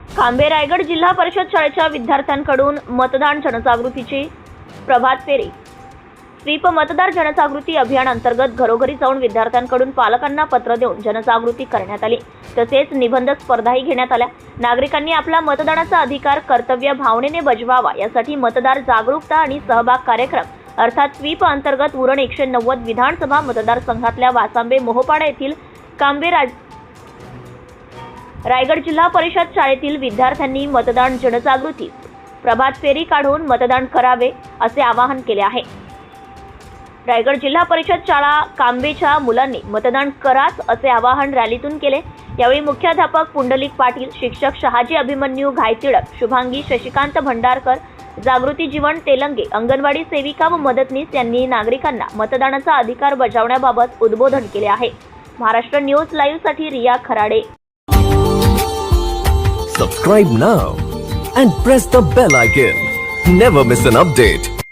खांबे रायगड जिल्हा परिषद शाळेच्या विद्यार्थ्यांकडून मतदान जनजागृतीची प्रभात फेरी. स्वीप मतदार जनजागृती अभियान अंतर्गत घरोघरी जाऊन विद्यार्थ्यांकडून पालकांना पत्र देऊन जनजागृती करण्यात आली. तसेच निबंध स्पर्धाही घेण्यात आल्या. नागरिकांनी आपला मतदानाचा अधिकार कर्तव्य भावनेने बजवावा यासाठी मतदार जागरूकता आणि सहभाग कार्यक्रम अर्थात स्वीप अंतर्गत उरण एकशे नव्वद विधानसभा मतदारसंघातल्या वासांबे मोहपाडा येथील कांबे राज रायगड जिल्हा परिषद शाळेतील विद्यार्थ्यांनी मतदान जनजागृती प्रभात फेरी काढून मतदान करावे असे आवाहन केले आहे. रायगड जिल्हा परिषद शाळा कांबेच्या मुलांनी मतदान कराच असे आवाहन रॅलीतून केले. यावेळी मुख्याध्यापक पुंडलिक पाटील शिक्षक शहाजी अभिमन्यू घायतिडक शुभांगी शशिकांत भंडारकर जागृती जीवन तेलंगे अंगणवाडी सेविका व मदतनीस यांनी नागरिकांना मतदानाचा अधिकार बजावण्याबाबत उद्बोधन केले आहे. Maharashtra news लाईव्हसाठी Riya Kharade Subscribe now and press the bell icon. Never miss an update.